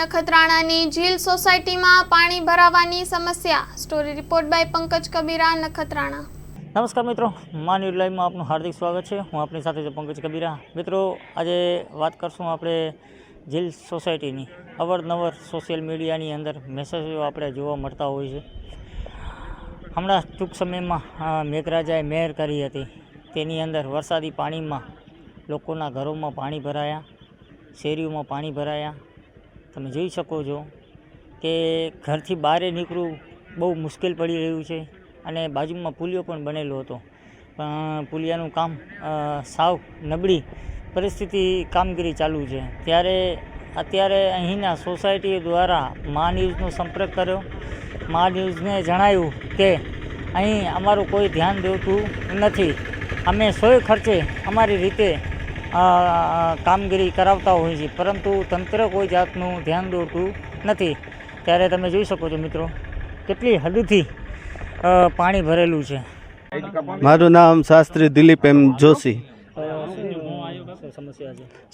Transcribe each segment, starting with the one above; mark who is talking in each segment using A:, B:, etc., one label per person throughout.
A: નખત્રાણાની ઝીલ સોસાયટીમાં પાણી ભરાવાની સમસ્યા. Story report by Pankaj Kabira, Nakhatrana.
B: નમસ્કાર મિત્રો મા ન્યૂઝ લાઈવમાં આપનું હાર્દિક સ્વાગત છે. હું આપણી સાથે છું પંકજ કબીરા. મિત્રો, આજે વાત કરશું આપણે જીલ સોસાયટીની. અવરનવર સોશિયલ મીડિયાની અંદર મેસેજો આપણે જોવા મળતા હોય છે. હમણાં ટૂંક સમયમાં મેઘરાજાએ મહેર કરી હતી. તેની અંદર વરસાદી પાણીમાં લોકોના ઘરોમાં પાણી ભરાયા, શેરીઓમાં પાણી ભરાયા તમે જોઈ શકો છો કે ઘરથી બહાર નીકળવું બહુ મુશ્કેલ પડી રહ્યું છે અને બાજુમાં પુલિયો પણ બનેલો હતો. પણ પુલિયાનું કામ સાવ નબળી પરિસ્થિતિ કામગીરી ચાલુ છે. ત્યારે અત્યારે અહીંના સોસાયટી દ્વારા મા ન્યૂઝનો સંપર્ક કર્યો. મા ન્યૂઝને જણાવ્યું કે અહીં અમારું કોઈ ધ્યાન દેતું નથી. અમે સોય ખર્ચે અમારી રીતે કામગીરી કરાવતા હોય છે. પરંતુ તંત્ર કોઈ જાતનું ધ્યાન દોરતું નથી. ત્યારે તમે જોઈ શકો છો મિત્રો, કેટલી હદથી પાણી ભરેલું છે.
C: મારું નામ શાસ્ત્રી દિલીપ એમ જોશી.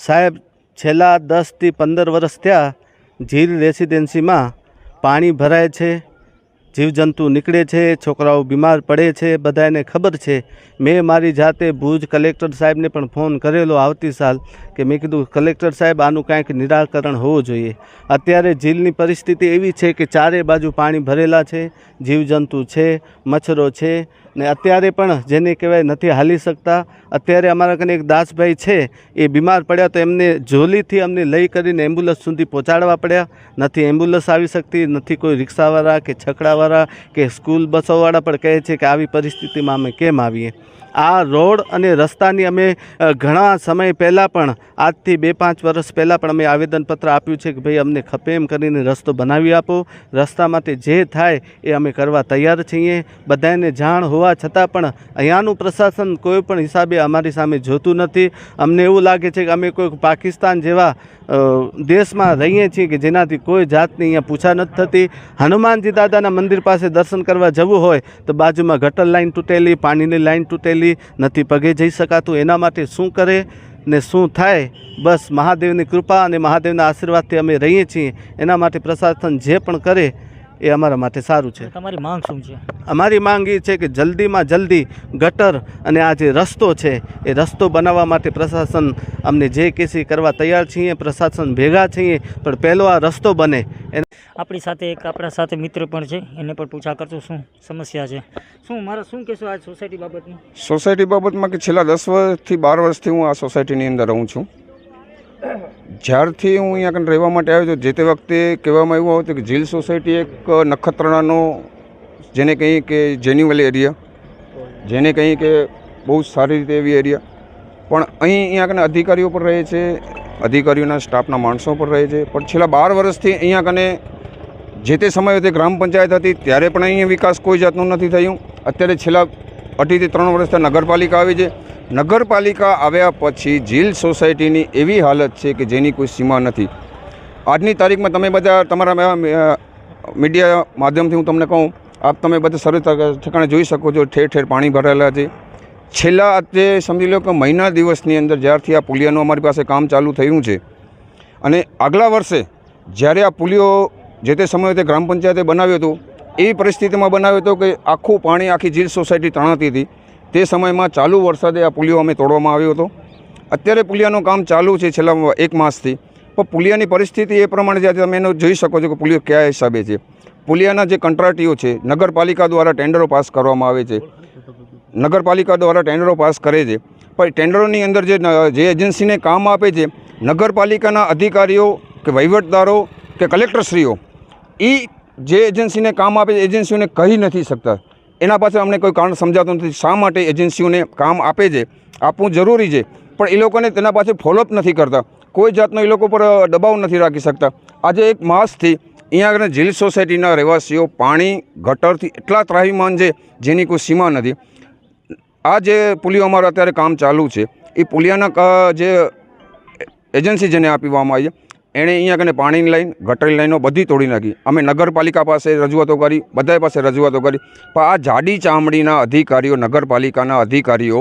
C: સાહેબ, છેલ્લા દસથી પંદર વર્ષ થયા ઝીલ રેસિડેન્સીમાં પાણી ભરાય છે. જીવજંતુ નીકળે છે, છોકરાઓ બીમાર પડે છે બધાને ખબર છે. મેં મારી જાતે ભુજ કલેક્ટર સાહેબને પણ ફોન કરેલો આવતી સાલ કે મેં કીધું, કલેક્ટર સાહેબ, આનું કાંઈક નિરાકરણ હોવું જોઈએ. અત્યારે ઝીલની પરિસ્થિતિ એવી છે કે ચારે બાજુ પાણી ભરેલા છે, જીવજંતુ છે, મચ્છરો છે ને અત્યારે પણ જેને કહેવાય નથી હાલી શકતા. અત્યારે અમારા કને એક દાસભાઈ છે, એ બીમાર પડ્યા તો એમને જોલીથી અમને લઈ કરીને એમ્બ્યુલન્સ સુધી પહોંચાડવા પડ્યા. નથી એમ્બ્યુલન્સ આવી શકતી, નથી કોઈ રિક્ષાવાળા કે છકડાવાળા કે સ્કૂલ બસોવાળા પણ કહે છે કે આવી પરિસ્થિતિમાં અમે કેમ આવીએ. આ રોડ અને રસ્તાની અમે ઘણા સમય પહેલાં પણ, આજથી બે પાંચ વર્ષ પહેલાં પણ અમે આવેદનપત્ર આપ્યું છે કે ભાઈ અમને ખપે એમ કરીને રસ્તો બનાવી આપો. રસ્તામાંથી જે થાય એ અમે કરવા તૈયાર છીએ. બધાને જાણ હોવા છતાં પણ અહીંયાનું પ્રશાસન કોઈ પણ હિસાબે અમારી સામે જોતું નથી. અમને એવું લાગે છે કે અમે કોઈ પાકિસ્તાન જેવા દેશમાં રહીએ છીએ કે જેનાથી કોઈ જાતની અહીંયા પૂછા નથી થતી. હનુમાનજી દાદાના મંદિર પાસે દર્શન કરવા જવું હોય તો બાજુમાં ગટર લાઈન તૂટેલી, પાણીની લાઈન તૂટેલી, નથી પગે જઈ શકાતું. એના માટે શું કરે ને શું થાય? બસ મહાદેવની કૃપા અને મહાદેવના આશીર્વાદથી અમે રહીએ છીએ. એના માટે પ્રશાસન જે પણ કરે એ અમારા માટે સારું છે.
B: તમારી માંગ શું છે?
C: અમારી માંગ એ છે કે જલ્દીમાં જલ્દી ગટર અને આ જે રસ્તો છે એ રસ્તો બનાવવા માટે પ્રશાસન અમને જે કેસી કરવા તૈયાર છીએ પ્રશાસન ભેગા છીએ પણ પહેલો આ રસ્તો બને. એને
B: આપણી સાથે એક આપણા સાથે મિત્ર પણ છે એને પણ પૂછા કરશું શું સમસ્યા છે. શું મારે શું કહેશો આ સોસાયટી બાબતમાં
D: સોસાયટી બાબતમાં કે છેલ્લા દસ વર્ષથી બાર વર્ષથી હું આ સોસાયટીની અંદર રહું છું. જ્યારથી હું અહીંયા આગળ રહેવા માટે આવ્યો છું, જે તે વખતે કહેવામાં એવું હતું કે ઝીલ સોસાયટી એક નખત્રાણાનો જેને કહીએ કે જેન્યુઅલ એરિયા જેને કહીએ કે બહુ સારી રીતે એવી એરિયા પણ અહીં અહીંયા અધિકારીઓ પણ રહે છે, અધિકારીઓના સ્ટાફના માણસો પણ રહે છે. પણ છેલ્લા બાર વર્ષથી અહીંયા કને જે તે સમયે તે ગ્રામ પંચાયત હતી, ત્યારે પણ અહીંયા વિકાસ કોઈ જાતનું નથી થયું. અત્યારે છેલ્લા અઢીથી ત્રણ વર્ષથી નગરપાલિકા આવી છે. નગરપાલિકા આવ્યા પછી ઝીલ સોસાયટીની એવી હાલત છે કે જેની કોઈ સીમા નથી. આજની તારીખમાં તમે બધા તમારા મીડિયા માધ્યમથી હું તમને કહું, આપ તમે બધા સરસ ઠેકાણે જોઈ શકો છો, ઠેર ઠેર પાણી ભરાયેલા છે. છેલ્લા અત્યારે સમજી લો કે મહિના દિવસની અંદર જ્યારથી આ પુલિયાનું અમારી પાસે કામ ચાલુ થયું છે અને આગલા વર્ષે જ્યારે આ પુલિયો જે તે સમયે તે ગ્રામ પંચાયતે બનાવ્યો હતો એવી પરિસ્થિતિમાં બનાવ્યો હતો કે આખું પાણી આખી ઝીલ સોસાયટી તણાતી હતી. તે સમયમાં ચાલુ વરસાદે આ પુલિયો અમે તોડવામાં આવ્યો હતો. અત્યારે પુલિયાનું કામ ચાલુ છે છેલ્લા એક માસથી. પણ પુલિયાની પરિસ્થિતિ એ પ્રમાણે છે તમે એનો જોઈ શકો છો કે પુલિયો કયા હિસાબે છે. પુલિયાના જે કંટ્રાટીઓ છે, નગરપાલિકા દ્વારા ટેન્ડરો પાસ કરવામાં આવે છે. નગરપાલિકા દ્વારા ટેન્ડરો પાસ કરે છે. પણ ટેન્ડરોની અંદર જે જે એજન્સીને કામ આપે છે, નગરપાલિકાના અધિકારીઓ કે વહીવટદારો કે કલેક્ટરશ્રીઓ એ જે એજન્સીને કામ આપે છે, એજન્સીઓને કહી નથી શકતા. એના પાછળ અમને કોઈ કારણ સમજાતું નથી. શા માટે એજન્સીઓને કામ આપે છે? આપવું જરૂરી છે. પણ એ લોકોને તેના પાછળ ફોલોઅપ નથી કરતા. કોઈ જાતનો એ લોકો પર દબાવ નથી રાખી શકતા. આજે એક માસથી અહીંયા આગળ ઝીલ સોસાયટીના રહેવાસીઓ પાણી ગટરથી એટલા ત્રાહીમાન છે જેની કોઈ સીમા નથી. આ જે પુલિયો અમારું અત્યારે કામ ચાલુ છે, એ પુલિયાના જે એજન્સી જેને આપવામાં આવી છે એણે અહીંયા કને પાણીની લાઈન ગટરની લાઈનો બધી તોડી નાખી. અમે નગરપાલિકા પાસે રજૂઆતો કરી બધા પાસે રજૂઆતો કરી. પણ આ જાડી ચામડીના અધિકારીઓ, નગરપાલિકાના અધિકારીઓ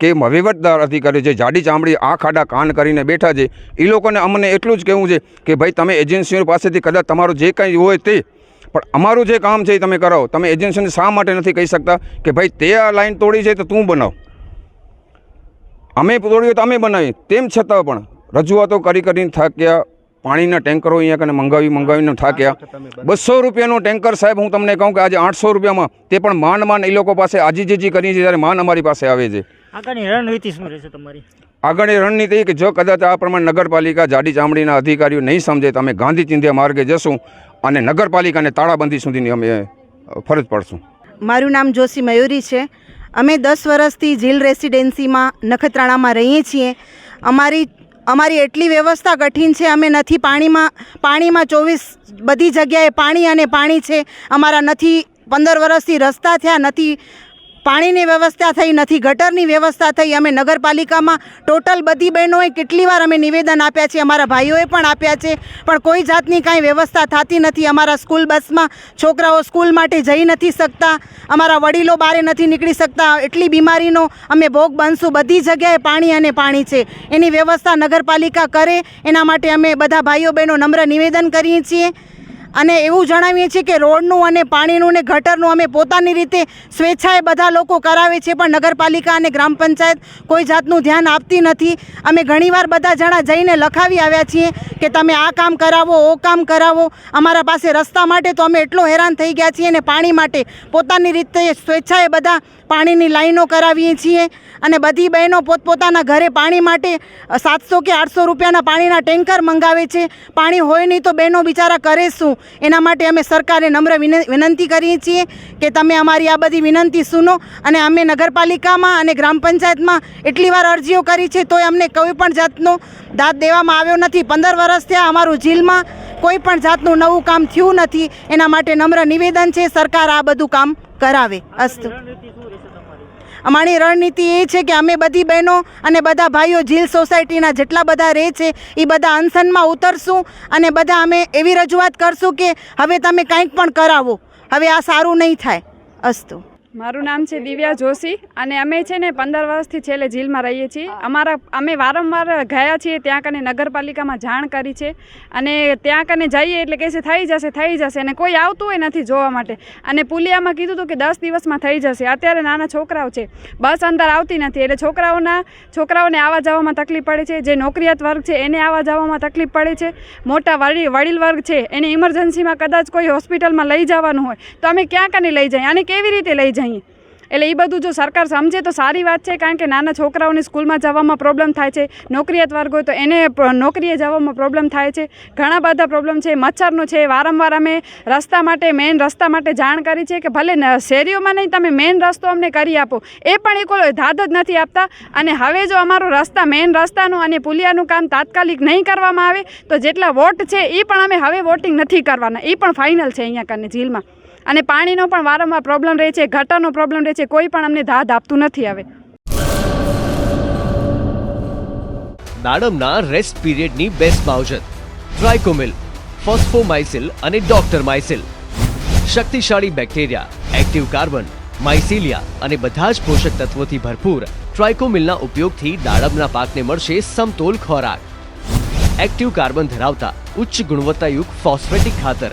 D: કે વહીવટદાર અધિકારીઓ જે જાડી ચામડી આ ખાડા કાન કરીને બેઠા છે એ લોકોને અમને એટલું જ કહેવું છે કે ભાઈ તમે એજન્સીઓ પાસેથી કદાચ તમારું જે કંઈ હોય તે, પણ અમારું જે કામ છે એ તમે કરાવો. તમે એજન્સીને શા માટે નથી કહી શકતા કે ભાઈ તે આ લાઈન તોડી છે તો તું બનાવ? અમે તોડીએ તો અમે બનાવીએ. તેમ છતાં પણ રજૂઆતો કરી કરીને થાક્યા પાણીના ટેન્કરો અહીંયા કને મંગાવી મંગાવીને થાક્યા બસો રૂપિયાનું ટેન્કર સાહેબ હું તમને કહું કે આજે આઠસો રૂપિયામાં તે પણ માન માન એ લોકો પાસે આજીજીજી કરી છે ત્યારે માન અમારી પાસે આવે છે.
B: આગળની રણનીતિ શું રહેશે તમારી?
D: આગળની રણનીતિ કે જો કદાચ આ પ્રમાણે નગરપાલિકા જાડી ચામડીના અધિકારીઓ નહીં સમજે તો અમે ગાંધી ચિંધ્યા માર્ગે જશું અને નગરપાલિકાને તાળાબંધી સુધીની અમે ફરજ પડશું.
E: મારું નામ જોશી મયુરી છે. અમે દસ વર્ષથી જીલ રેસિડેન્સીમાં નખત્રાણામાં રહીએ છીએ. અમારી અમારી એટલી વ્યવસ્થા કઠિન છે, અમે નથી પાણીમાં પાણીમાં ચોવીસ, બધી જગ્યાએ પાણી અને પાણી છે. અમારા નથી, પંદર વર્ષથી રસ્તા થયા, નથી પાણીની વ્યવસ્થા થઈ નથી, ગટરની વ્યવસ્થા થઈ. અમે નગરપાલિકામાં ટોટલ બધી બહેનોએ કેટલી વાર અમે નિવેદન આપ્યા છે, અમારા ભાઈઓએ પણ આપ્યા છે. પણ કોઈ જાતની કાંઈ વ્યવસ્થા થતી નથી. અમારા સ્કૂલ બસમાં છોકરાઓ સ્કૂલ માટે જઈ નથી શકતા. અમારા વડીલો બારે નથી નીકળી શકતા. એટલી બીમારીનો અમે ભોગ બનશું. બધી જગ્યાએ પાણી અને પાણી છે. એની વ્યવસ્થા નગરપાલિકા કરે. એના માટે અમે બધા ભાઈઓ બહેનો નમ્ર નિવેદન કરીએ છીએ. અને એવું જણાવીએ છીએ કે રોડનું અને પાણીનું ને ગટરનું અમે પોતાની રીતે સ્વેચ્છાએ બધા લોકો કરાવે છે, પણ નગરપાલિકા અને ગ્રામ પંચાયત કોઈ જાતનું ધ્યાન આપતી નથી. અમે ઘણીવાર બધા જણા જઈને લખાવી આવ્યા છીએ કે તમે આ કામ કરાવો, ઓ કામ કરાવો. અમારા પાસે રસ્તા માટે તો અમે એટલો હેરાન થઈ ગયા છીએ અને પાણી માટે પોતાની રીતે સ્વેચ્છાએ બધા પાણીની લાઈનો કરાવીએ છીએ. અને બધી બહેનો પોતપોતાના ઘરે પાણી માટે સાતસો કે આઠસો રૂપિયાના પાણીના ટેન્કર મંગાવે છે. પાણી હોય નહીં તો બહેનો બિચારા કરે શું? એના માટે અમે સરકારે નમ્ર વિન- વિનંતી કરીએ છીએ કે તમે અમારી આ બધી વિનંતી સુનો અને અમે નગરપાલિકામાં અને ગ્રામ પંચાયતમાં એટલી વાર અરજીઓ કરી છે તોય અમને કોઈ પણ જાતનો દાદ દેવામાં આવ્યો નથી. પંદર વર્ષ થયા અમારું જીલમાં કોઈ પણ જાતનું નવું કામ થયું નથી. એના માટે નમ્ર નિવેદન છે, સરકાર આ બધું કામ કરાવે. અસ્તુ
B: રણનીતિ શું રહેશે તમારી
E: અમારી રણનીતિ એ છે કે અમે બધી બહેનો અને બધા ભાઈઓ ઝીલ સોસાયટીના જેટલા બધા રહે છે એ બધા અનશનમાં ઉતરશું અને બધા અમે એવી રજૂઆત કરશું કે હવે તમે કંઈક પણ કરાવો. હવે આ સારું નહીં થાય. અસ્તુ.
F: મારું નામ છે દિવ્યા જોશી અને અમે છે ને પંદર વર્ષથી છેલ્લે જેલમાં રહીએ છીએ. અમારા અમે વારંવાર ગયા છીએ ત્યાં કને નગરપાલિકામાં જાણ કરી છે અને ત્યાં કને જઈએ એટલે કહે છે થઈ જશે થઈ જશે. અને કોઈ આવતું હોય નથી જોવા માટે. અને પુલિયામાં કીધું હતું કે દસ દિવસમાં થઈ જશે. અત્યારે નાના છોકરાઓ છે. બસ અંદર આવતી નથી. એટલે છોકરાઓના છોકરાઓને આવવા જવામાં તકલીફ પડે છે. જે નોકરિયાત વર્ગ છે એને આવવા જવામાં તકલીફ પડે છે. મોટા વડી વડીલ વર્ગ છે એને ઇમરજન્સીમાં કદાચ કોઈ હોસ્પિટલમાં લઈ જવાનું હોય તો અમે ક્યાં કને લઈ જઈએ? અને કેવી રીતે લઈ જઈએ? એટલે એ બધું જો સરકાર સમજે તો સારી વાત છે, કારણ કે નાના છોકરાઓને સ્કૂલમાં જવામાં પ્રોબ્લેમ થાય છે, નોકરિયાત વર્ગ હોય તો એને નોકરીએ જવામાં પ્રોબ્લેમ થાય છે. ઘણા બધા પ્રોબ્લેમ છે, મચ્છરનો છે, વારંવાર અમે રસ્તા માટે મેઇન રસ્તા માટે જાણ કરી છે કે ભલે શેરીઓમાં નહીં, તમે મેઇન રસ્તો અમને કરી આપો. એ પણ એ કોઈ ધાદ જ નથી આપતા. અને હવે જો અમારો રસ્તા મેઇન રસ્તાનું અને પુલિયાનું કામ તાત્કાલિક નહીં કરવામાં આવે, તો જેટલા વોટ છે એ પણ અમે હવે વોટિંગ નથી કરવાના. એ પણ ફાઇનલ છે અહીંયા કને ઝીલમાં અને પાણીનો પણ વારંવાર પ્રોબ્લેમ રહે છે ગટરનો પ્રોબ્લેમ રહે છે, કોઈ પણ અમને દાદ આપતું નથી હવે.
G: દાડમના રેસ્ટ પીરિયડની બેસ્ટ માવજત ટ્રાઇકોમિલ ફોસ્ફોમાઇસિલ અને ડોક્ટર માઇસિલ શક્તિશાળી બેક્ટેરિયા એક્ટિવ કાર્બન માઇસિલિયા અને બધા જ પોષક તત્વોથી ભરપૂર ટ્રાઇકોમિલના ઉપયોગથી દાડમના પાકને મળશે સમતોલ ખોરાક. એક્ટિવ કાર્બન ધરાવતા ઉચ્ચ ગુણવત્તાયુક્ત ફોસ્ફેટિક ખાતર.